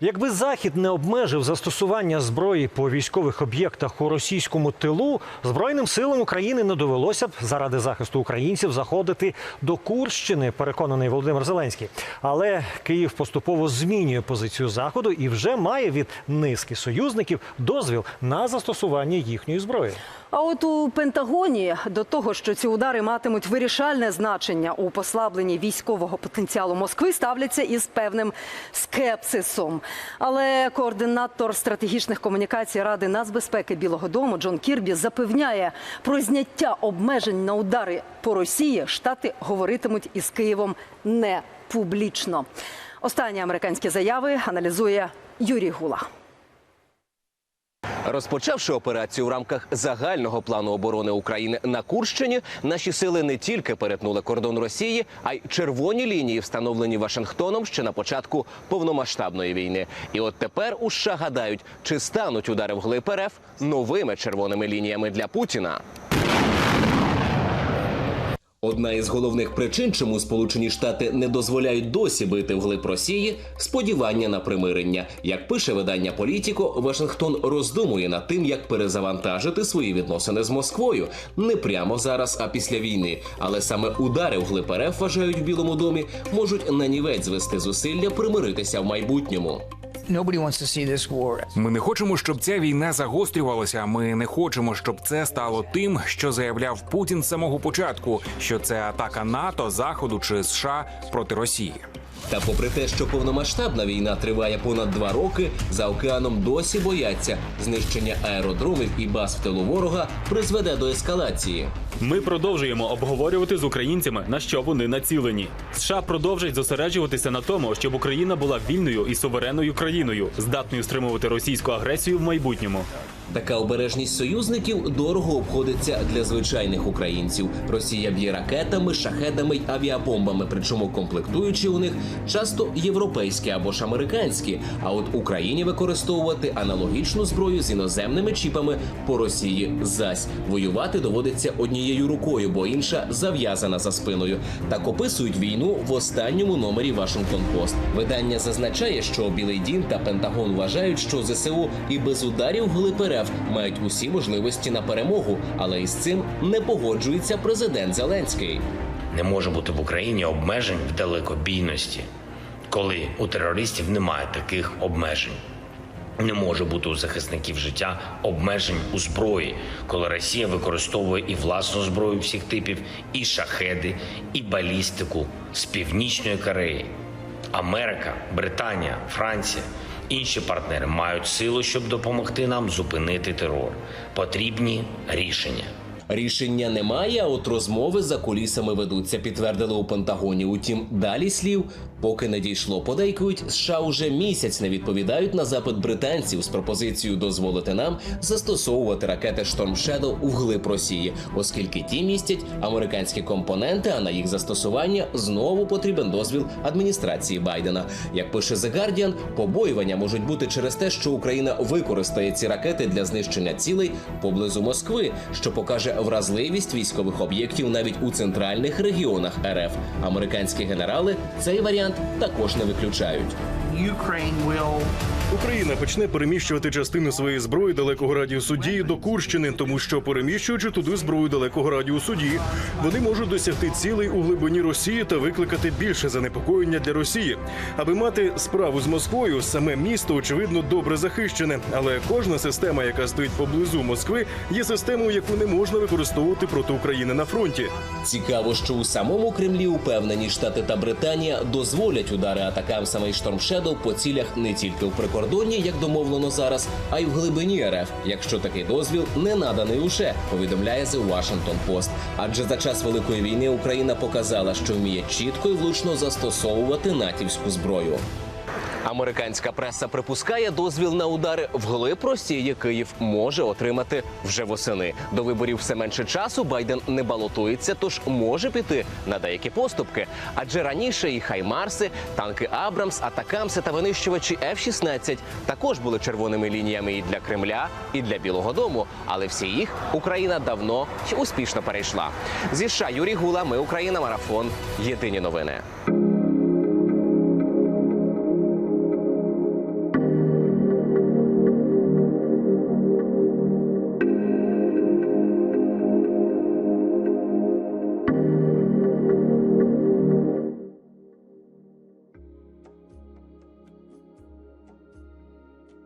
Якби Захід не обмежив застосування зброї по військових об'єктах у російському тилу, Збройним силам України не довелося б заради захисту українців заходити до Курщини, переконаний Володимир Зеленський. Але Київ поступово змінює позицію заходу і вже має від низки союзників дозвіл на застосування їхньої зброї. А от у Пентагоні до того, що ці удари матимуть вирішальне значення у послабленні військового потенціалу Москви, ставляться із певним скепсисом. Але координатор стратегічних комунікацій Ради нацбезпеки Білого Дому Джон Кірбі запевняє, про зняття обмежень на удари по Росії штати говоритимуть із Києвом не публічно. Останні американські заяви аналізує Юрій Гула. Розпочавши операцію в рамках загального плану оборони України на Курщині, наші сили не тільки перетнули кордон Росії, а й червоні лінії, встановлені Вашингтоном ще на початку повномасштабної війни. І от тепер у США гадають, чи стануть удари в глиб РФ новими червоними лініями для Путіна. Одна із головних причин, чому Сполучені Штати не дозволяють досі бити вглиб Росії, сподівання на примирення. Як пише видання Політіко, Вашингтон роздумує над тим, як перезавантажити свої відносини з Москвою не прямо зараз, а після війни. Але саме удари вглиб РФ, вважають в Білому домі, можуть нанівець звести зусилля примиритися в майбутньому. Ми не хочемо, щоб ця війна загострювалася. Ми не хочемо, щоб це стало тим, що заявляв Путін з самого початку, що це атака НАТО, Заходу чи США проти Росії. Та попри те, що повномасштабна війна триває понад два роки, за океаном досі бояться знищення аеродромів і баз в тилу ворога призведе до ескалації. Ми продовжуємо обговорювати з українцями, на що вони націлені. США продовжать зосереджуватися на тому, щоб Україна була вільною і суверенною країною, здатною стримувати російську агресію в майбутньому. Така обережність союзників дорого обходиться для звичайних українців. Росія б'є ракетами, шахедами й авіабомбами, причому комплектуючи у них часто європейські або ж американські. А от Україні використовувати аналогічну зброю з іноземними чіпами по Росії зась воювати доводиться однією рукою, бо інша зав'язана за спиною. Так описують війну в останньому номері Вашингтон Пост. Видання зазначає, що Білий Дім та Пентагон вважають, що ЗСУ і без ударів глиб РФ мають усі можливості на перемогу, але із цим не погоджується президент Зеленський. Не може бути в Україні обмежень в далекобійності, коли у терористів немає таких обмежень. Не може бути у захисників життя обмежень у зброї, коли Росія використовує і власну зброю всіх типів, і шахеди, і балістику з північної Кореї. Америка, Британія, Франція, інші партнери мають силу, щоб допомогти нам зупинити терор. Потрібні рішення. Рішення немає, а от розмови за кулісами ведуться, підтвердили у Пентагоні. Утім, далі слів поки не дійшло. Подейкують, США уже місяць не відповідають на запит британців з пропозицією дозволити нам застосовувати ракети Storm Shadow у вглиб Росії, оскільки ті містять американські компоненти, а на їх застосування знову потрібен дозвіл адміністрації Байдена. Як пише The Guardian, побоювання можуть бути через те, що Україна використає ці ракети для знищення цілей поблизу Москви, що покаже вразливість військових об'єктів навіть у центральних регіонах РФ. Американські генерали цей варіант також не виключають. Ukraine will Україна почне переміщувати частину своєї зброї далекого радіусу дії до Курщини, тому що переміщуючи туди зброю далекого радіусу дії, вони можуть досягти цілей у глибині Росії та викликати більше занепокоєння для Росії. Аби мати справу з Москвою, саме місто очевидно добре захищене, але кожна система, яка стоїть поблизу Москви, є системою, яку не можна використовувати проти України на фронті. Цікаво, що у самому Кремлі упевнені Штати та Британія дозволять удари атакам саме Shadow по цілях не тільки в прикордонні, як домовлено зараз, а й в глибині РФ, якщо такий дозвіл не наданий уже, повідомляє The Washington Post. Адже за час великої війни Україна показала, що вміє чітко і влучно застосовувати натівську зброю. Американська преса припускає дозвіл на удари вглиб Росії Київ може отримати вже восени. До виборів все менше часу Байден не балотується, тож може піти на деякі поступки. Адже раніше і Хаймарси, танки Абрамс, Атакамси та винищувачі F-16 також були червоними лініями і для Кремля, і для Білого Дому. Але всі їх Україна давно й успішно перейшла. Зі США Юрій Гула, ми Україна, марафон. Єдині новини.